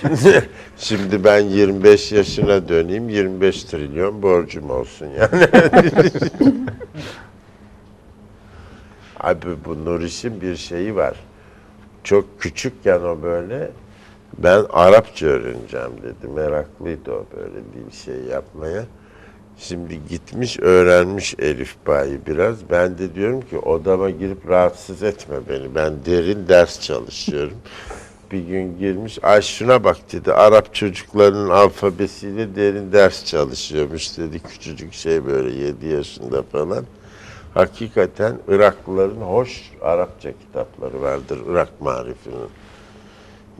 Şimdi, şimdi ben 25 yaşına döneyim, 25 trilyon borcum olsun yani. Abi bu Nuriş'in bir şeyi var. Çok küçükken o böyle ben Arapça öğreneceğim dedi. Meraklıydı o böyle bir şey yapmaya. Şimdi gitmiş öğrenmiş Elif Bay'ı biraz. Ben de diyorum ki odama girip rahatsız etme beni. Ben derin ders çalışıyorum. bir gün girmiş. Ay şuna bak dedi. Arap çocuklarının alfabesiyle derin ders çalışıyormuş dedi. Küçücük şey böyle 7 yaşında falan. Hakikaten Iraklıların hoş Arapça kitapları vardır. Irak marifinin.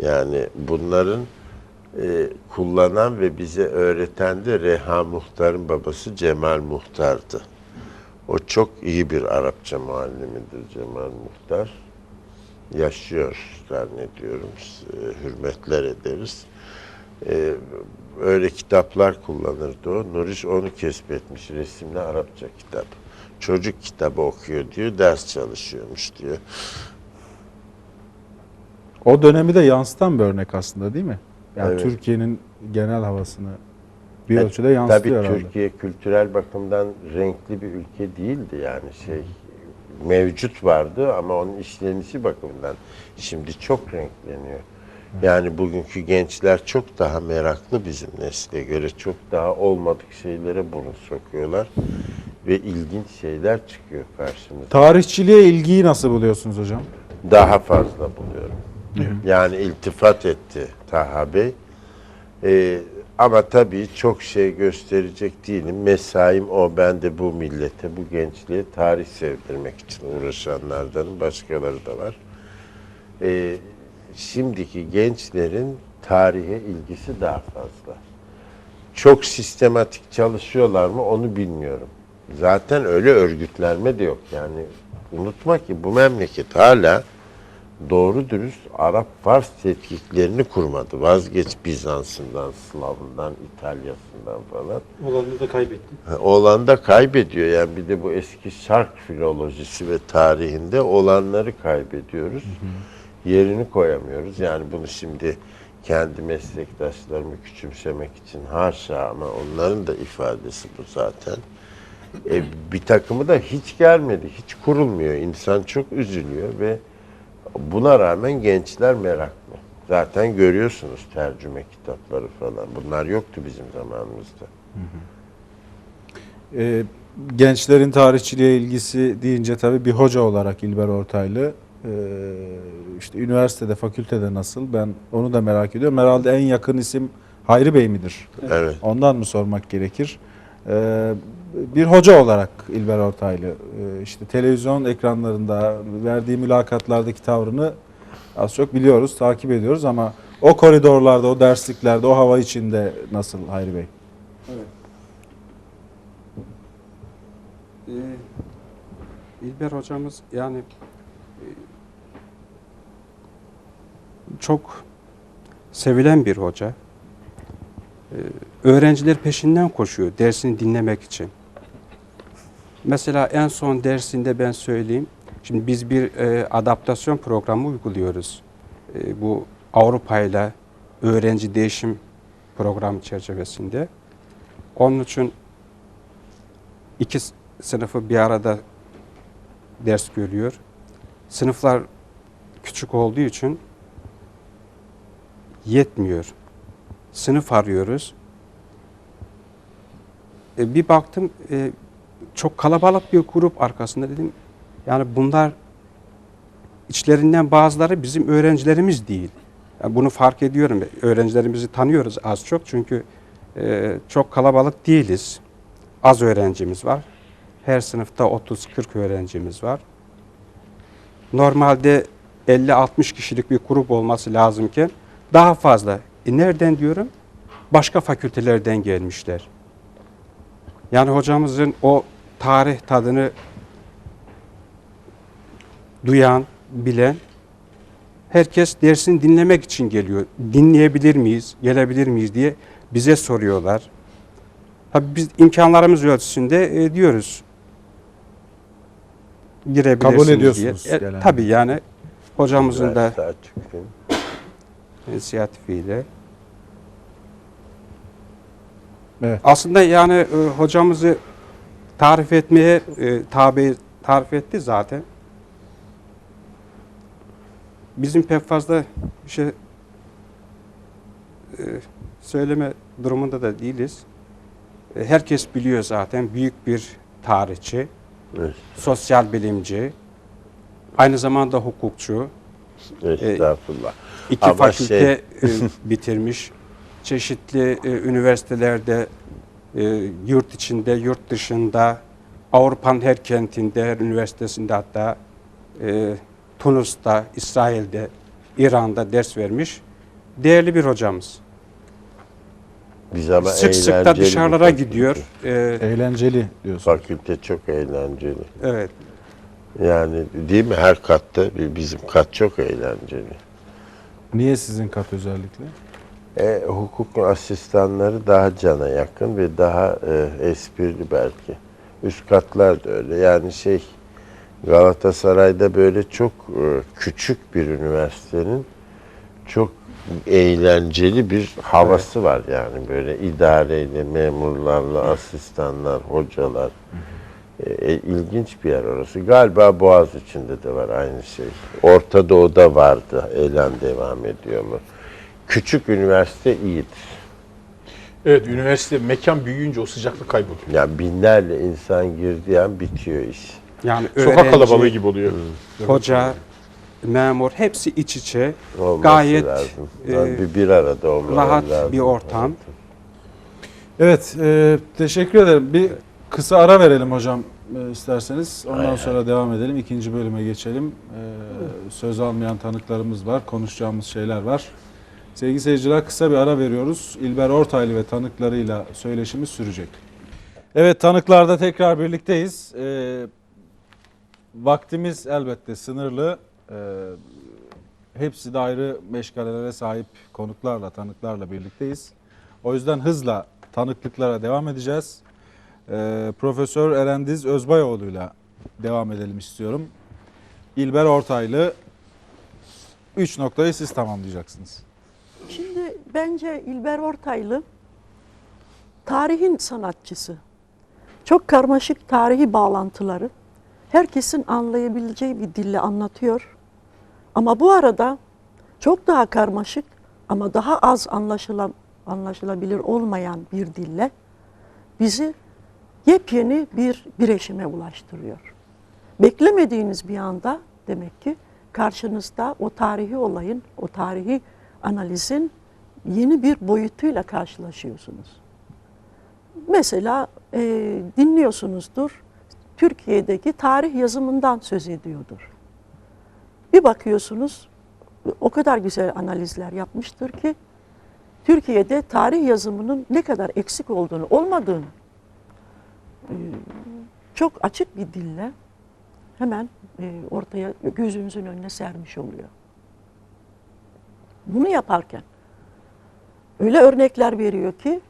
Yani bunların e, kullanan ve bize öğreten de Reha Muhtar'ın babası Cemal Muhtar'dı. O çok iyi bir Arapça muallimidir Cemal Muhtar. Yaşıyor zannediyorum. E, hürmetler ederiz. E, öyle kitaplar kullanırdı o. Nuriş onu kesbetmiş. Resimli Arapça kitap. Çocuk kitabı okuyor diyor, ders çalışıyormuş diyor. O dönemi de yansıtan bir örnek aslında değil mi? Yani Evet. Türkiye'nin genel havasını bir Evet, ölçüde yansıtıyor Tabii herhalde. Türkiye kültürel bakımdan renkli bir ülke değildi yani şey mevcut vardı ama onun işlenişi bakımından şimdi çok renkleniyor. Yani bugünkü gençler çok daha meraklı bizim nesle göre çok daha olmadık şeylere burun sokuyorlar ve ilginç şeyler çıkıyor karşımıza. Tarihçiliğe ilgiyi nasıl buluyorsunuz hocam? Daha fazla buluyorum. Yani iltifat etti Taha Bey. Ee, ama tabii çok şey gösterecek değilim. Mesaim o. Ben de bu millete, bu gençliğe tarih sevdirmek için uğraşanlardanım. Başkaları da var. Ee, şimdiki gençlerin tarihe ilgisi daha fazla. Çok sistematik çalışıyorlar mı onu bilmiyorum. Zaten öyle örgütlenme de yok. Yani unutma ki bu memleket hala doğru dürüst Arap Fars tetkiklerini kurmadı. Vazgeç Bizans'ından, Slav'ından, İtalya'sından falan. Olanını da kaybetti. Ha, Olan da kaybediyor. Yani bir de bu eski şark filolojisi ve tarihinde olanları kaybediyoruz. Yerini koyamıyoruz. Yani bunu şimdi kendi meslektaşlarımı küçümsemek için haşa ama onların da ifadesi bu zaten. E, bir takımı da hiç gelmedi, hiç kurulmuyor. İnsan çok üzülüyor ve buna rağmen gençler meraklı. Zaten görüyorsunuz tercüme kitapları falan. Bunlar yoktu bizim zamanımızda. Ee, gençlerin tarihçiliğe ilgisi deyince tabii bir hoca olarak İlber Ortaylı e, işte üniversitede, fakültede nasıl ben onu da merak ediyorum. Herhalde en yakın isim Hayri Bey midir? Evet. Ondan mı sormak gerekir? Ee, bir hoca olarak İlber Ortaylı e, işte televizyon ekranlarında verdiği mülakatlardaki tavrını az çok biliyoruz, takip ediyoruz ama o koridorlarda, o dersliklerde, o hava içinde nasıl Hayri Bey? Ee, İlber hocamız yani e, çok sevilen bir hoca. Ee, öğrenciler peşinden koşuyor dersini dinlemek için. Mesela en son dersinde ben söyleyeyim. Şimdi biz bir e, adaptasyon programı uyguluyoruz. E, bu Avrupa ile öğrenci değişim programı çerçevesinde. Onun için iki sınıfı bir arada ders görüyor. Sınıflar küçük olduğu için yetmiyor. Sınıf arıyoruz. E, bir baktım e, çok kalabalık bir grup arkasında dedim. Yani bunlar içlerinden bazıları bizim öğrencilerimiz değil. Yani bunu fark ediyorum. Öğrencilerimizi tanıyoruz az çok çünkü e, çok kalabalık değiliz. Az öğrencimiz var. Her sınıfta 30-40 öğrencimiz var. Normalde 50-60 kişilik bir grup olması lazımken daha fazla. E nereden diyorum? Başka fakültelerden gelmişler. Yani hocamızın o tarih tadını duyan, bilen herkes dersini dinlemek için geliyor. Dinleyebilir miyiz, gelebilir miyiz diye bize soruyorlar. Tabii biz imkanlarımız ölçüsünde e, diyoruz. Girebilirsiniz Kabul ediyorsunuz diye. E, tabii yani hocamızın da e, inisiyatifiyle. Evet. Aslında yani e, hocamızı tarif etmeye e, tabi tarif etti zaten. Bizim pek fazla bir şey e, söyleme durumunda da değiliz. E, herkes biliyor zaten büyük bir tarihçi, Evet. sosyal bilimci, aynı zamanda hukukçu, Estağfurullah. İki Ama fakülte şey- e, bitirmiş. Çeşitli e, üniversitelerde e, yurt içinde, yurt dışında, Avrupa'nın her kentinde, her üniversitesinde hatta e, Tunus'ta, İsrail'de, İran'da ders vermiş. Değerli bir hocamız. Biz ama sık sık da eğlenceli bir dışarılara fakülte. gidiyor. E, Eğlenceli diyorsun. Fakülte çok eğlenceli. evet. Yani değil mi her katta bir- bizim kat çok eğlenceli. Niye sizin kat özellikle? E, hukuk asistanları daha cana yakın ve daha e, esprili belki. Üst katlar da öyle. Yani şey Galatasaray'da böyle çok e, küçük bir üniversitenin çok eğlenceli bir havası var yani böyle idareyle, memurlarla, asistanlar, hocalar. E, e, ilginç bir yer orası. Galiba Boğaz içinde de var aynı şey. Orta Doğu'da vardı. Eylem devam ediyor mu? Küçük üniversite iyidir. Evet, üniversite mekan büyüyünce o sıcaklık kayboluyor. Yani binlerle insan girdiği an bitiyor iş. Yani Sokak öğrenci, kalabalığı gibi oluyor. hoca, memur hepsi iç içe. Olması Gayet, lazım. e, bir, bir arada olmaları rahat lazım. bir ortam. Evet, e, teşekkür ederim. Bir kısa ara verelim hocam e, isterseniz. Ondan Hay sonra devam edelim. İkinci bölüme geçelim. E, söz almayan tanıklarımız var, konuşacağımız şeyler var. Sevgili seyirciler kısa bir ara veriyoruz. İlber Ortaylı ve tanıklarıyla söyleşimiz sürecek. Evet tanıklarda tekrar birlikteyiz. E, vaktimiz elbette sınırlı. E, hepsi de ayrı meşgalelere sahip konuklarla, tanıklarla birlikteyiz. O yüzden hızla tanıklıklara devam edeceğiz. Ee, Profesör Erendiz Özbayoğlu'yla devam edelim istiyorum. İlber Ortaylı 3 noktayı siz tamamlayacaksınız. Şimdi bence İlber Ortaylı tarihin sanatçısı. Çok karmaşık tarihi bağlantıları herkesin anlayabileceği bir dille anlatıyor. Ama bu arada çok daha karmaşık ama daha az anlaşılan, anlaşılabilir olmayan bir dille bizi yepyeni bir bireşime ulaştırıyor. Beklemediğiniz bir anda demek ki karşınızda o tarihi olayın, o tarihi analizin yeni bir boyutuyla karşılaşıyorsunuz. Mesela e, dinliyorsunuzdur, Türkiye'deki tarih yazımından söz ediyordur. Bir bakıyorsunuz, o kadar güzel analizler yapmıştır ki, Türkiye'de tarih yazımının ne kadar eksik olduğunu, olmadığını e, çok açık bir dille hemen e, ortaya gözümüzün önüne sermiş oluyor. Bunu yaparken öyle örnekler veriyor ki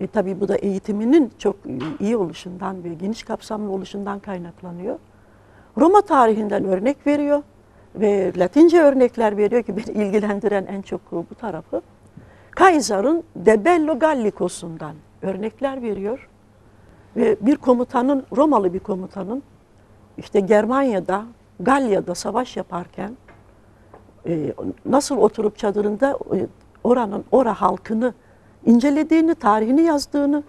e, tabii bu da eğitiminin çok iyi oluşundan ve geniş kapsamlı oluşundan kaynaklanıyor. Roma tarihinden örnek veriyor ve Latince örnekler veriyor ki beni ilgilendiren en çok bu tarafı. Kaysar'ın De Bello Gallicos'undan örnekler veriyor. Ve bir komutanın, Romalı bir komutanın işte Germanya'da, Galya'da savaş yaparken e, nasıl oturup çadırında e, oranın, ora halkını incelediğini, tarihini yazdığını,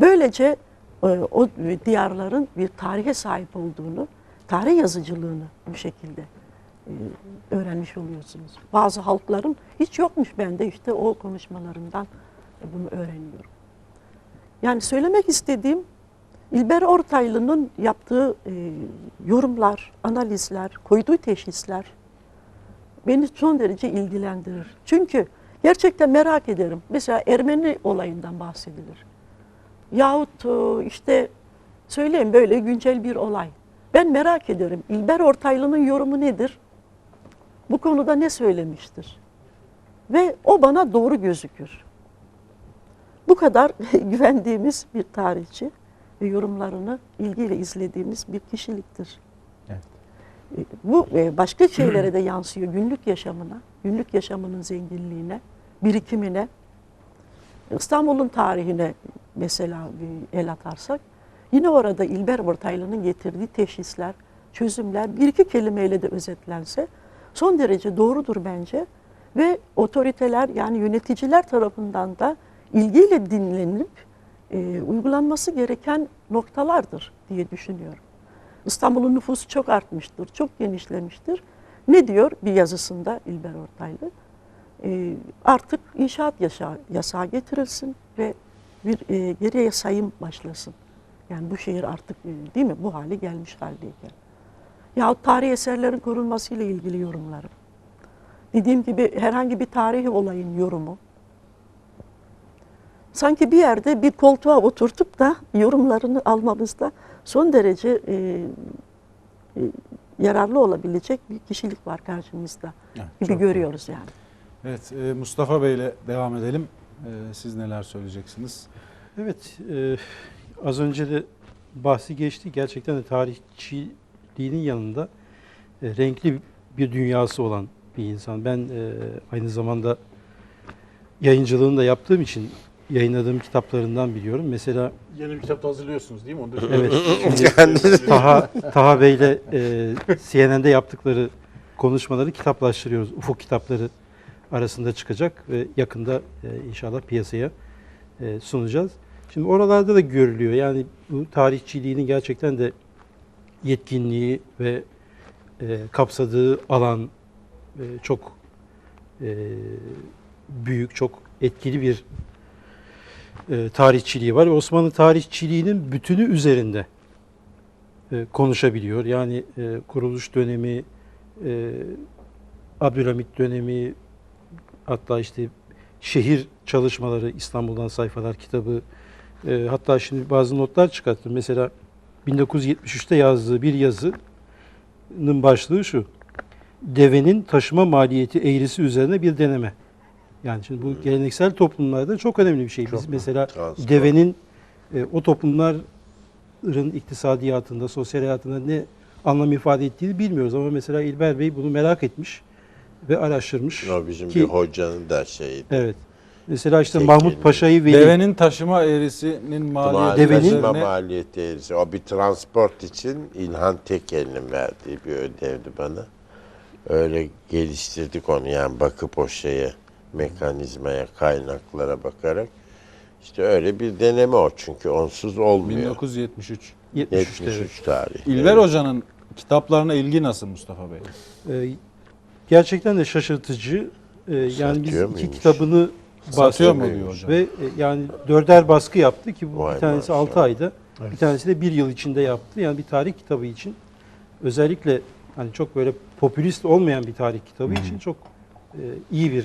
böylece e, o diyarların bir tarihe sahip olduğunu, tarih yazıcılığını bu şekilde e, öğrenmiş oluyorsunuz. Bazı halkların hiç yokmuş bende işte o konuşmalarından bunu öğreniyorum. Yani söylemek istediğim İlber Ortaylı'nın yaptığı e, yorumlar, analizler, koyduğu teşhisler beni son derece ilgilendirir. Çünkü gerçekten merak ederim. Mesela Ermeni olayından bahsedilir. Yahut e, işte söyleyeyim böyle güncel bir olay. Ben merak ederim. İlber Ortaylı'nın yorumu nedir? Bu konuda ne söylemiştir? Ve o bana doğru gözükür. Bu kadar güvendiğimiz bir tarihçi ve yorumlarını ilgiyle izlediğimiz bir kişiliktir. Bu e, başka şeylere de yansıyor günlük yaşamına. günlük yaşamının zenginliğine, birikimine, İstanbul'un tarihine mesela bir el atarsak, yine orada İlber Ortaylı'nın getirdiği teşhisler, çözümler bir iki kelimeyle de özetlense son derece doğrudur bence ve otoriteler yani yöneticiler tarafından da ilgiyle dinlenip e, uygulanması gereken noktalardır diye düşünüyorum. İstanbul'un nüfusu çok artmıştır, çok genişlemiştir. Ne diyor bir yazısında İlber Ortaylı? E, artık inşaat yasa, yasağı getirilsin ve bir e, geriye sayım başlasın. Yani bu şehir artık e, değil mi bu hale gelmiş haldeyken. Yahut tarihi eserlerin korunmasıyla ilgili yorumlarım. Dediğim gibi herhangi bir tarihi olayın yorumu. Sanki bir yerde bir koltuğa oturtup da yorumlarını almamızda son derece e, e, yararlı olabilecek bir kişilik var karşımızda Evet, gibi görüyoruz yani. Evet, e, Mustafa Bey ile devam edelim. E, Siz neler söyleyeceksiniz? Evet, e, az önce de bahsi geçti. Gerçekten de tarihçiliğinin yanında e, renkli bir dünyası olan bir insan. Ben e, aynı zamanda yayıncılığını da yaptığım için yayınladığım kitaplarından biliyorum. Mesela Yeni bir kitap da hazırlıyorsunuz değil mi? Onu da evet, şimdi Taha, Taha Bey'le e, CNN'de yaptıkları konuşmaları kitaplaştırıyoruz. Ufuk kitapları arasında çıkacak ve yakında e, inşallah piyasaya e, sunacağız. Şimdi oralarda da görülüyor. Yani bu tarihçiliğinin gerçekten de yetkinliği ve e, kapsadığı alan e, çok e, büyük, çok etkili bir e, tarihçiliği var. Osmanlı tarihçiliğinin bütünü üzerinde e, konuşabiliyor. Yani e, kuruluş dönemi, e, Abdülhamit dönemi, hatta işte şehir çalışmaları, İstanbul'dan sayfalar kitabı, e, hatta şimdi bazı notlar çıkarttım. Mesela 1973'te yazdığı bir yazının başlığı şu. Devenin taşıma maliyeti eğrisi üzerine bir deneme. Yani şimdi bu geleneksel toplumlarda çok önemli bir şey. Biz mesela Transport. devenin e, o toplumların iktisadiyatında, sosyal hayatında ne anlam ifade ettiğini bilmiyoruz. Ama mesela İlber Bey bunu merak etmiş ve araştırmış. O bizim Ki- bir hocanın da şeyiydi. Evet. Mesela işte Tekelini. Mahmut Paşa'yı veli. Devenin taşıma eğrisinin maliyeti Devenin- maliyeti eğrisi. O bir transport için İlhan Tekel'in verdiği bir ödevdi bana. Öyle geliştirdik onu yani bakıp o şeye, mekanizmaya, kaynaklara bakarak. İşte öyle bir deneme o çünkü onsuz olmuyor. 1973. 73'te. 73 tarih. İlber Evet. Hoca'nın kitaplarına ilgi nasıl Mustafa Bey? Ee, gerçekten de şaşırtıcı. Ee, yani biz Satıyor iki muymuş? kitabını Satıyor mu diyor hocam? ve e, yani dörder baskı yaptı ki bu Vay bir tanesi maşallah. 6 ayda, bir tanesi de bir yıl içinde yaptı. Yani bir tarih kitabı için özellikle hani çok böyle popülist olmayan bir tarih kitabı için çok e, iyi bir